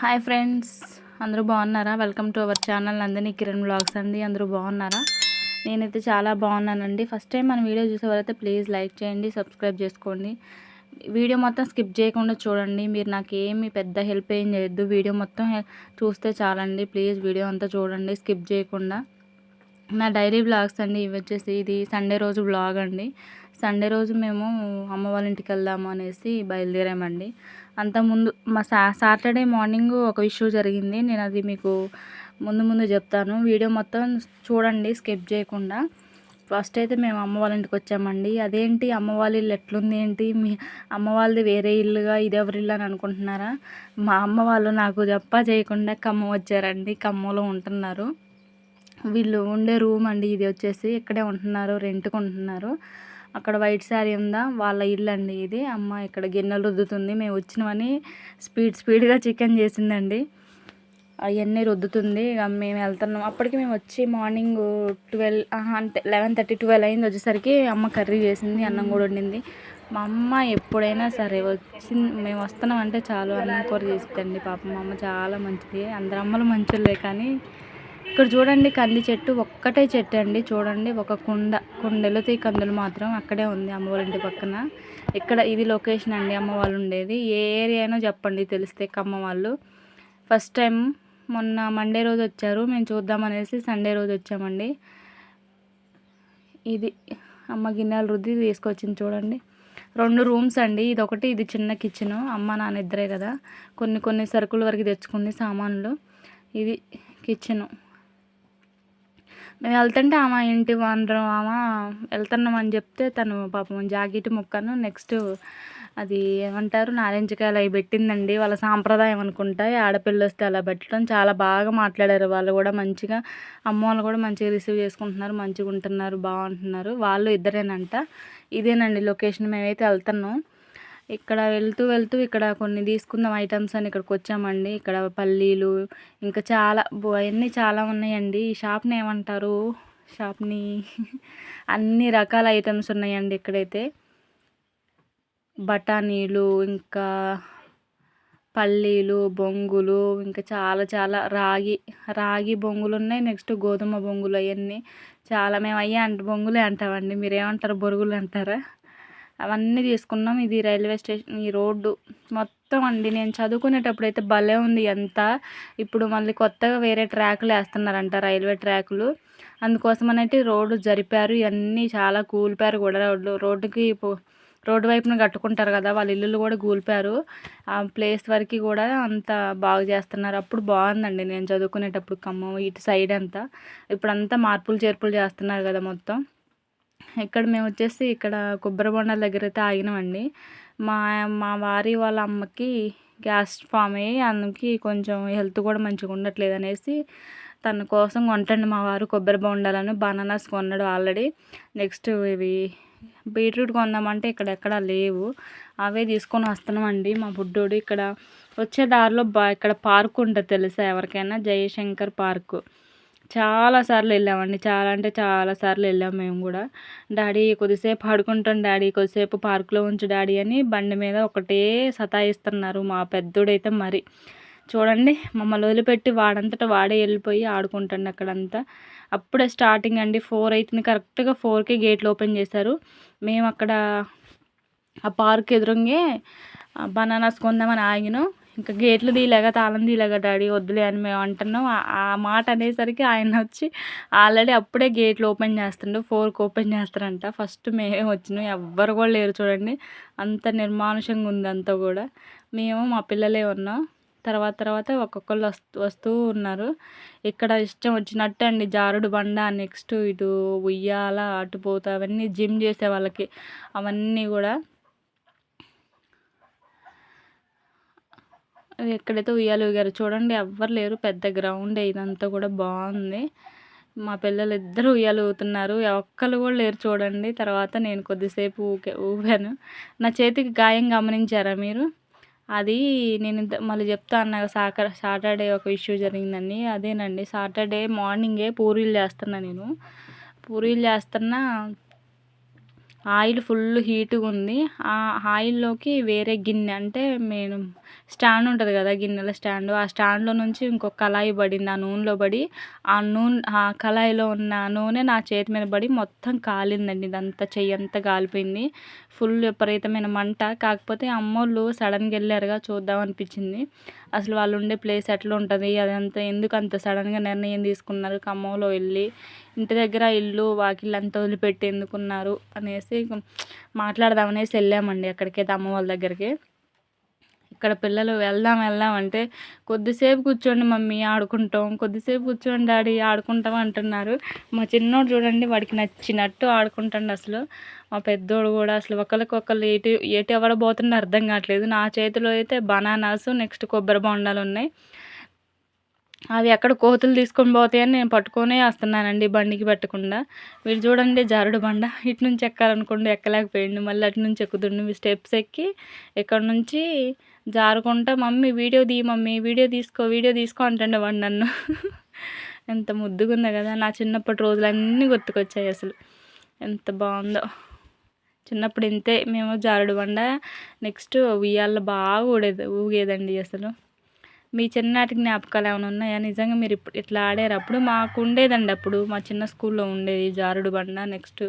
Hi friends అందరూ బాగున్నారా? Welcome to our channel Nandini Kiran vlogs అండి. అందరూ బాగున్నారా? నేనైతే చాలా బాగున్నానండి. ఫస్ట్ టైం మన వీడియో చూసేవారైతే ప్లీజ్ లైక్ చేయండి సబ్స్క్రైబ్ చేసుకోండి. వీడియో మొత్తం స్కిప్ చేయకుండా చూడండి. మీరు నాకు ఏమి పెద్ద హెల్ప్ ఏం చేయొద్దు. వీడియో మొత్తం చూస్తే చాలండి. ప్లీజ్ వీడియో అంతా చూడండి స్కిప్ చేయకుండా. నా డైలీ బ్లాగ్స్ అండి ఇవి వచ్చేసి ఇది సండే రోజు బ్లాగ్ అండి. సండే రోజు మేము అమ్మ వాళ్ళ ఇంటికి వెళ్దాము అనేసి బయలుదేరామండి. అంతకుముందు మా సా సాటర్డే మార్నింగ్ ఒక ఇష్యూ జరిగింది. నేను అది మీకు ముందు ముందు చెప్తాను. వీడియో మొత్తం చూడండి స్కిప్ చేయకుండా. ఫస్ట్ అయితే మేము అమ్మ వాళ్ళ ఇంటికి వచ్చామండి. అదేంటి? అమ్మ వాళ్ళ ఇల్లు ఎట్లుంది ఏంటి? మీ అమ్మ వాళ్ళది వేరే ఇల్లుగా ఇదెవరి ఇల్లు అని అనుకుంటున్నారా? మా అమ్మ వాళ్ళు నాకు చెప్ప చేయకుండా ఖమ్మం వచ్చారండి. ఖమ్మంలో ఉంటున్నారు. వీళ్ళు ఉండే రూమ్ అండి. ఇది వచ్చేసి ఇక్కడే ఉంటున్నారు రెంట్కి ఉంటున్నారు. అక్కడ వైట్ శారీ ఉందా? వాళ్ళ ఇల్లు అండి ఇది. అమ్మ ఇక్కడ గిన్నెలు రుద్దుతుంది. మేము వచ్చినవని స్పీడ్ స్పీడ్గా చికెన్ చేసిందండి. అవన్నీ రుద్దుతుంది. ఇక మేము వెళ్తున్నాం. అప్పటికి మేము వచ్చి మార్నింగ్ ట్వెల్వ్ అంటే లెవెన్ థర్టీ ట్వెల్వ్ అయింది వచ్చేసరికి అమ్మ కర్రీ చేసింది అన్నం కూడా వండింది. మా అమ్మ ఎప్పుడైనా సరే వచ్చి మేము వస్తున్నాం అంటే చాలు అన్నం కూర చేస్తుందండి పాపం. మా అమ్మ చాలా మంచిది. అందరు అమ్మలు మంచిలే కానీ ఇక్కడ చూడండి కంది చెట్టు ఒక్కటే చెట్టు అండి. చూడండి ఒక కుండ. కుండలు తీ కందులు మాత్రం అక్కడే ఉంది అమ్మవారింటి ఇంటి పక్కన. ఇక్కడ ఇది లొకేషన్ అండి అమ్మ వాళ్ళు ఉండేది. ఏ ఏరియా అయినా చెప్పండి తెలిస్తే కమ్మ వాళ్ళు. ఫస్ట్ టైం మొన్న మండే రోజు వచ్చారు. మేము చూద్దామనేసి సండే రోజు వచ్చామండి. ఇది అమ్మ గిన్నెలు రుద్ది తీసుకొచ్చింది చూడండి. రెండు రూమ్స్ అండి. ఇది ఒకటి ఇది చిన్న కిచెను. అమ్మ నాన్న ఇద్దరే కదా. కొన్ని కొన్ని సరుకుల వరకు తెచ్చుకుంది సామాన్లు. ఇది కిచెను. మేము వెళ్తుంటే ఆమె ఇంటి వానరం ఆమె వెళ్తున్నామని చెప్తే తను పాపం జాకెట్ ముక్కను నెక్స్ట్ అది ఏమంటారు నారింజకాయలు అవి పెట్టిందండి. వాళ్ళ సాంప్రదాయం అనుకుంటా. ఆడపిల్ల వస్తే అలా పెట్టడం. చాలా బాగా మాట్లాడారు. వాళ్ళు కూడా మంచిగా అమ్మ వాళ్ళు కూడా మంచిగా రిసీవ్ చేసుకుంటున్నారు మంచిగా ఉంటున్నారు బాగుంటున్నారు. వాళ్ళు ఇద్దరేనంట. ఇదేనండి లొకేషన్. మేమైతే వెళ్తున్నాం. ఇక్కడ వెళ్తూ వెళ్తూ ఇక్కడ కొన్ని తీసుకుందాం ఐటమ్స్ అని ఇక్కడికి వచ్చామండి. ఇక్కడ పల్లీలు ఇంకా చాలా అవన్నీ చాలా ఉన్నాయండి. ఈ షాప్ని ఏమంటారు? షాప్ని అన్ని రకాల ఐటమ్స్ ఉన్నాయండి ఇక్కడైతే. బఠానీలు ఇంకా పల్లీలు బొంగులు ఇంకా చాలా చాలా రాగి రాగి బొంగులు ఉన్నాయి. నెక్స్ట్ గోధుమ బొంగులు అవన్నీ. చాలా మేము అయ్యే అంట బొంగులే అంటామండి. మీరు ఏమంటారు బొరుగులు అంటారా? అవన్నీ తీసుకున్నాం. ఇది రైల్వే స్టేషన్ ఈ రోడ్డు మొత్తం అండి. నేను చదువుకునేటప్పుడు అయితే భలే ఉంది ఎంత. ఇప్పుడు మళ్ళీ కొత్తగా వేరే ట్రాకులు వేస్తున్నారంట రైల్వే ట్రాకులు. అందుకోసం అనేది రోడ్డు జరిపారు. ఇవన్నీ చాలా కూలిపారు కూడా రోడ్లు. రోడ్డుకి రోడ్డు వైపున కట్టుకుంటారు కదా వాళ్ళ ఇల్లులు కూడా కూలిపారు ఆ ప్లేస్ వరకు కూడా అంత బాగు చేస్తున్నారు. అప్పుడు బాగుందండి. నేను చదువుకునేటప్పుడు ఖమ్మం ఇటు సైడ్ అంతా. ఇప్పుడంతా మార్పులు చేర్పులు చేస్తున్నారు కదా మొత్తం. ఇక్కడ మేము వచ్చేసి ఇక్కడ కొబ్బరి బొండాల దగ్గర అయితే ఆగినామండి. మా మా వారి వాళ్ళ అమ్మకి గ్యాస్ ఫామ్ అయ్యి అందుకే కొంచెం హెల్త్ కూడా మంచిగా ఉండట్లేదు అనేసి తన కోసం కొంటండి మా వారు కొబ్బరి బొండాలను. బనానాస్ కొన్నాడు ఆల్రెడీ. నెక్స్ట్ ఇవి బీట్రూట్ కొందామంటే ఇక్కడ ఎక్కడ లేవు. అవే తీసుకొని వస్తున్నామండి మా బుడ్డోడు. ఇక్కడ వచ్చే దారిలో బా ఇక్కడ పార్క్ ఉంటుంది తెలుసా ఎవరికైనా? జయశంకర్ పార్కు. చాలా సార్లు వెళ్ళామండి. చాలా అంటే చాలా సార్లు వెళ్ళాం మేము కూడా. డాడీ కొద్దిసేపు ఆడుకుంటాం డాడీ కొద్దిసేపు పార్కులో ఉంచు డాడీ అని బండి మీద ఒకటే సతాయిస్తున్నారు మా పెద్దోడైతే మరి. చూడండి మమ్మల్ని వదిలిపెట్టి వాడంతట వాడే వెళ్ళిపోయి ఆడుకుంటాండి అక్కడంతా. అప్పుడే స్టార్టింగ్ అండి ఫోర్ అవుతుంది కరెక్ట్గా ఫోర్కే గేట్లు ఓపెన్ చేశారు. మేము అక్కడ ఆ పార్క్ ఎదురుంగే బనానాస్ కొందామని ఆగినాం. ఇంకా గేట్లు తీయలేక తాళం తీయలేక డాడీ వద్దులే అని మేము అంటున్నాం. ఆ- మాట అనేసరికి ఆయన వచ్చి ఆల్రెడీ అప్పుడే గేట్లు ఓపెన్ చేస్తుండు. ఫోర్కి ఓపెన్ చేస్తారంట. ఫస్ట్ మేమే వచ్చినాం. ఎవ్వరు కూడా లేరు చూడండి. అంత నిర్మానుషంగా ఉంది అంతా కూడా. మేము మా పిల్లలే ఉన్నాం. తర్వాత తర్వాత ఒక్కొక్కళ్ళు వస్తూ వస్తూ ఉన్నారు. ఇక్కడ ఇష్టం వచ్చినట్టు అండి. జారుడు బండ నెక్స్ట్ ఇటు ఉయ్యాల అటు పోతా అవన్నీ జిమ్ చేసే వాళ్ళకి అవన్నీ కూడా ఎక్కడైతే ఉయ్యాలు ఊగారు చూడండి ఎవ్వరు లేరు. పెద్ద గ్రౌండ్ ఇదంతా కూడా బాగుంది. మా పిల్లలు ఇద్దరు ఉయ్యాలు ఊగుతున్నారు. ఒక్కరు కూడా లేరు చూడండి. తర్వాత నేను కొద్దిసేపు ఊకే ఊగాను. నా చేతికి గాయం గమనించారా మీరు? అది నేను ఇంత- మళ్ళీ చెప్తా అన్నా సాక సాటర్డే ఒక ఇష్యూ జరిగిందండి. అదేనండి సాటర్డే మార్నింగే పూరీలు చేస్తున్నా నేను. పూరీలు చేస్తున్నా ఆయిల్ ఫుల్ హీట్గా ఉంది. ఆ ఆయిల్లోకి వేరే గిన్నె అంటే నేను స్టాండ్ ఉంటుంది కదా గిన్నెల స్టాండ్. ఆ స్టాండ్లో నుంచి ఇంకొక కళాయి పడింది. ఆ నూనెలో పడి ఆ నూనె ఆ కళాయిలో ఉన్న నూనె నా చేతి మీద పడి మొత్తం కాలిందండి. ఇదంతా చెయ్యి అంతా కాలిపోయింది. ఫుల్ విపరీతమైన మంట. కాకపోతే అమ్మోళ్ళు సడన్గా వెళ్ళారుగా చూద్దాం అనిపించింది. అసలు వాళ్ళు ఉండే ప్లేస్ ఎట్లా ఉంటుంది? అదంతా ఎందుకు అంత సడన్గా నిర్ణయం తీసుకున్నారు? ఖమ్మంలో వెళ్ళి ఇంటి దగ్గర ఇల్లు వాకిళ్ళు అంతా వదిలిపెట్టి ఎందుకున్నారు? అనేసి మాట్లాడదామనేసి వెళ్ళామండి. అక్కడికైతే అమ్మ వాళ్ళ దగ్గరికి. ఇక్కడ పిల్లలు వెళ్దాం వెళ్దాం అంటే కొద్దిసేపు కూర్చోండి మమ్మీ ఆడుకుంటాం కొద్దిసేపు కూర్చోండి డాడీ ఆడుకుంటాం అంటున్నారు. మా చిన్నోడు చూడండి వాడికి నచ్చినట్టు ఆడుకుంటాడు అసలు. మా పెద్దోడు కూడా అసలు ఒకరికి ఒకళ్ళు ఏటి ఎటు ఎవరు అర్థం కావట్లేదు. నా చేతిలో అయితే బనానాస్ నెక్స్ట్ కొబ్బరి బొండాలు ఉన్నాయి. అవి ఎక్కడ కోతులు తీసుకొని పోతాయని నేను పట్టుకొనే వస్తున్నానండి బండికి పెట్టకుండా. వీళ్ళు చూడండి జారుడు బండ. ఇటు నుంచి ఎక్కాలనుకోండి ఎక్కలేకపోయింది మళ్ళీ అటు నుంచి ఎక్కుతుండే. స్టెప్స్ ఎక్కి ఇక్కడ నుంచి జారుకుంటా మమ్మీ వీడియో తీ మమ్మీ వీడియో తీసుకో వీడియో తీసుకో అంటుండే వాడు నన్ను. ఎంత ముద్దుగుందో కదా నా చిన్నప్పటి రోజులన్నీ గుర్తుకొచ్చాయి అసలు. ఎంత బాగుందో. చిన్నప్పుడు ఇంతే మేము జారుడు బండ నెక్స్ట్ ఉయ్యాల బాగా ఊడేది ఊగేదండి అసలు. మీ చిన్ననాటి జ్ఞాపకాలు ఏమైనా ఉన్నాయా? నిజంగా మీరు ఇప్పుడు ఇట్లా ఆడారు. అప్పుడు మాకు ఉండేదండి అప్పుడు మా చిన్న స్కూల్లో ఉండేది జారుడు బండ నెక్స్ట్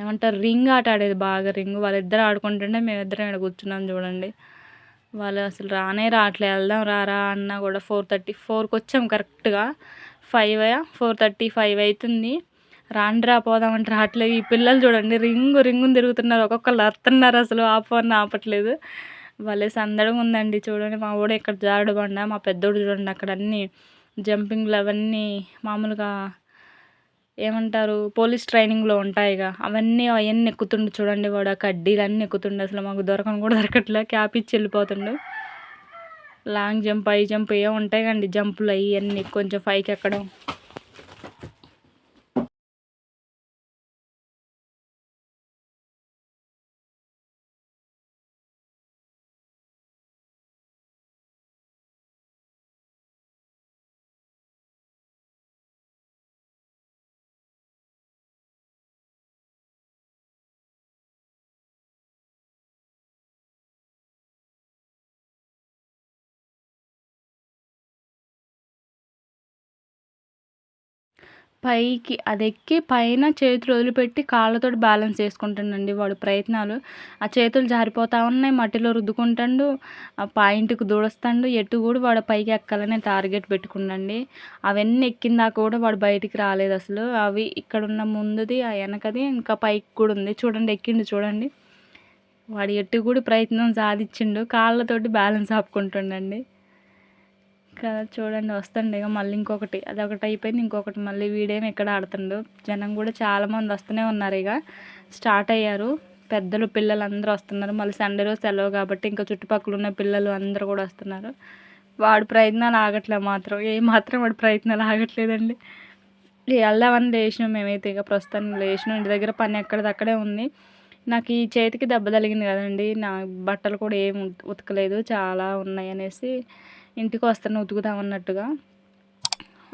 ఏమంటారు? రింగ్ ఆట ఆడేది బాగా రింగ్ వాళ్ళిద్దరు ఆడుకుంటుంటే మేమిద్దరం ఇక్కడ కూర్చున్నాం చూడండి. వాళ్ళు అసలు రానే రావట్లే. వెళ్దాం రారా అన్నా కూడా ఫోర్ థర్టీ ఫోర్కి వచ్చాం కరెక్ట్గా. ఫైవ్ ఫోర్ థర్టీ ఫైవ్ అవుతుంది రాండ్రా పోదామంటే రావట్లేదు. ఈ పిల్లలు చూడండి రింగు రింగుని తిరుగుతున్నారు. ఒక్కొక్కరు అరుతున్నారు అసలు. ఆపని ఆపట్లేదు. వాళ్ళే సందడిగా ఉందండి చూడండి. మా ఊడ ఇక్కడ జారుడు బండ మా పెద్దోడు చూడండి అక్కడ అన్నీ జంపింగ్లు అవన్నీ మామూలుగా ఏమంటారు పోలీస్ ట్రైనింగ్లో ఉంటాయిగా. అవన్నీ అవన్నీ ఎక్కుతుండు చూడండి వాడు ఆ కడ్డీలు అన్నీ ఎక్కుతుండు. అసలు మాకు దొరకను కూడా దొరకట్లే. క్యాప్ ఇచ్చి వెళ్ళిపోతుండు. లాంగ్ జంప్ హై జంప్ ఏ ఉంటాయి కండి జంపులు అవి అన్నీ. కొంచెం పైకి ఎక్కడం. పైకి అది ఎక్కి పైన చేతులు వదిలిపెట్టి కాళ్ళతోటి బ్యాలెన్స్ చేసుకుంటాడండి వాడు ప్రయత్నాలు. ఆ చేతులు జారిపోతూ ఉన్నాయి మట్టిలో రుద్దుకుంటాడు ఆ పాయింట్కి దూడస్తాడు ఎటు కూడా వాడు పైకి ఎక్కాలని టార్గెట్ పెట్టుకుండండి. అవన్నీ ఎక్కిందాక కూడా వాడు బయటికి రాలేదు అసలు. అవి ఇక్కడ ఉన్న ముందుది ఆ వెనకది ఇంకా పైకి కూడా ఉంది. చూడండి ఎక్కిండు చూడండి. వాడు ఎటు కూడా ప్రయత్నం సాధించిండు కాళ్ళతోటి బ్యాలెన్స్ ఆపుకుంటుండండి. కదా చూడండి వస్తుంది ఇక మళ్ళీ ఇంకొకటి. అది ఒకటి అయిపోయింది ఇంకొకటి మళ్ళీ వీడేమి ఎక్కడ ఆడుతుండు. జనం కూడా చాలామంది వస్తూనే ఉన్నారు ఇక. స్టార్ట్ అయ్యారు. పెద్దలు పిల్లలు అందరూ వస్తున్నారు. మళ్ళీ సండే రోజు సెలవు కాబట్టి ఇంకా చుట్టుపక్కల ఉన్న పిల్లలు అందరూ కూడా వస్తున్నారు. వాడు ప్రయత్నాలు ఆగట్లేదు మాత్రం. ఏ మాత్రం వాడి ప్రయత్నాలు ఆగట్లేదండి. వెళ్దామని లేచినాం మేమైతే ఇక. ప్రస్తుతానికి లేచినాం. ఇంటి దగ్గర పని ఎక్కడిదక్కడే ఉంది. నాకు ఈ చేతికి దెబ్బ తగిలింది కదండి. నా బట్టలు కూడా ఏం ఉతకలేదు. చాలా ఉన్నాయి అనేసి ఇంటికి వస్తాను ఉతుకుతాం అన్నట్టుగా.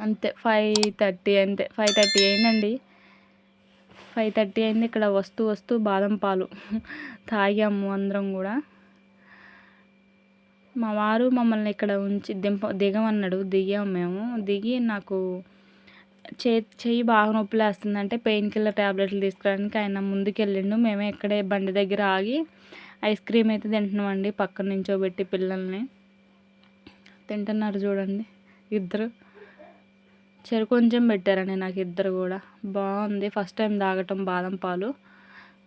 అంతే ఫైవ్ థర్టీ అంతే ఫైవ్ థర్టీ అయిందండి. ఫైవ్ థర్టీ అయింది ఇక్కడ వస్తూ వస్తూ బాదం పాలు తాగాము అందరం కూడా. మా వారు మమ్మల్ని ఇక్కడ ఉంచి దింప దిగమన్నాడు దిగాము మేము. దిగి నాకు చే చెయ్యి బాగా నొప్పి లేస్తుందంటే పెయిన్ కిల్లర్ ట్యాబ్లెట్లు తీసుకోవడానికి ఆయన ముందుకెళ్ళిండు. మేమే ఇక్కడే బండి దగ్గర ఆగి ఐస్ క్రీమ్ అయితే తింటున్నామండి పక్కన నించోబెట్టి పిల్లల్ని. తింటున్నారు చూడండి ఇద్దరు. చెరు కొంచెం పెట్టారండి నాకు ఇద్దరు కూడా. బాగుంది. ఫస్ట్ టైం తాగటం బాదం పాలు.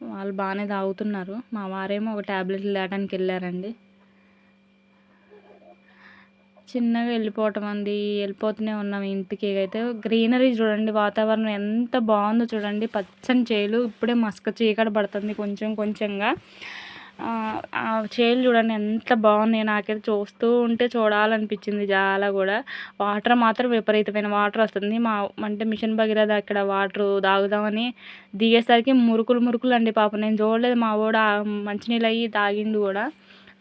వాళ్ళు బాగానే తాగుతున్నారు. మా వారేమో ఒక ట్యాబ్లెట్లు తేటానికి వెళ్ళారండి. చిన్నగా వెళ్ళిపోవటం అండి. వెళ్ళిపోతూనే ఉన్నాం ఇంటికి. అయితే గ్రీనరీ చూడండి. వాతావరణం ఎంత బాగుందో చూడండి. పచ్చని చేలు. ఇప్పుడే మస్క చీకట పడుతుంది. కొంచెం కొంచెంగా. చేలు చూడండి ఎంత బాగున్నాయి. నాకైతే చూస్తూ ఉంటే చూడాలనిపించింది చాలా కూడా. వాటర్ మాత్రం విపరీతమైన వాటర్ వస్తుంది. మా అంటే మిషన్ భగీరథ అక్కడ వాటర్ తాగుదామని దిగేసరికి మురుకులు మురుకులు అండి పాపం. నేను చూడలేదు. మా వాడు మంచినీళ్ళు అయ్యి తాగిండు కూడా.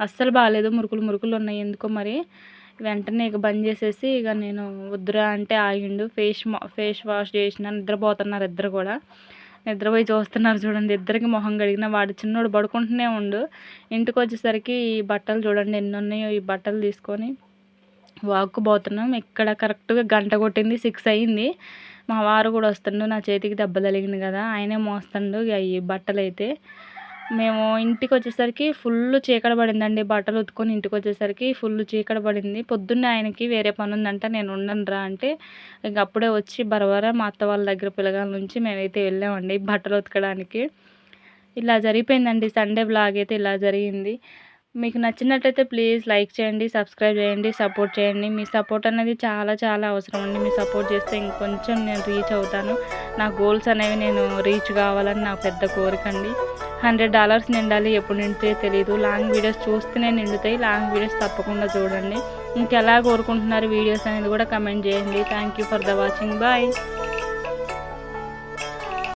అస్సలు బాగాలేదు. మురుకులు మురుకులు ఉన్నాయి. ఎందుకో మరి వెంటనే ఇక బంద్ చేసేసి ఇక నేను వద్దురా అంటే ఆగిండు. ఫేస్ ఫేస్ వాష్ చేసిన. నిద్రపోతున్నారు ఇద్దరు కూడా. నిద్రపోయి చూస్తున్నారు చూడండి. ఇద్దరికి మొహం కడిగిన వాడు చిన్నోడు పడుకుంటూనే ఉండు. ఇంటికి వచ్చేసరికి ఈ బట్టలు చూడండి ఎన్ని ఉన్నాయో ఈ బట్టలు తీసుకొని వాక్కు పోతున్నాం. ఇక్కడ కరెక్ట్గా గంట కొట్టింది సిక్స్ అయ్యింది మా వారు కూడా వస్తుండు నా చేతికి దెబ్బ తగిలింది కదా ఆయనే మోస్తుండు. ఈ బట్టలు అయితే మేము ఇంటికి వచ్చేసరికి ఫుల్ చీకట పడిందండి. బట్టలు ఉతుకొని ఇంటికి వచ్చేసరికి ఫుల్ చీకట పడింది. పొద్దున్నే ఆయనకి వేరే పని ఉందంట నేను ఉండను రా అంటే ఇంక అప్పుడే వచ్చి బరబర మా అత్త వాళ్ళ దగ్గర పిల్లగాల నుంచి మేమైతే వెళ్ళామండి బట్టలు ఉతకడానికి. ఇలా జరిగిపోయిందండి. సండే బ్లాగ్ అయితే ఇలా జరిగింది. మీకు నచ్చినట్లయితే ప్లీజ్ లైక్ చేయండి సబ్స్క్రైబ్ చేయండి సపోర్ట్ చేయండి. మీ సపోర్ట్ అనేది చాలా చాలా అవసరం అండి. మీ సపోర్ట్ చేస్తే ఇంకొంచెం నేను రీచ్ అవుతాను. నా గోల్స్ అనేవి నేను రీచ్ కావాలని నా పెద్ద కోరిక అండి. హండ్రెడ్ డాలర్స్ నిండాలి ఎప్పుడు నిండితే తెలియదు లాంగ్ వీడియోస్ చూస్తేనే నిండుతాయి. లాంగ్ వీడియోస్ తప్పకుండా చూడండి. ఇంకెలా కోరుకుంటున్నారు వీడియోస్ అనేది కూడా కమెంట్ చేయండి. Thank you for the watching bye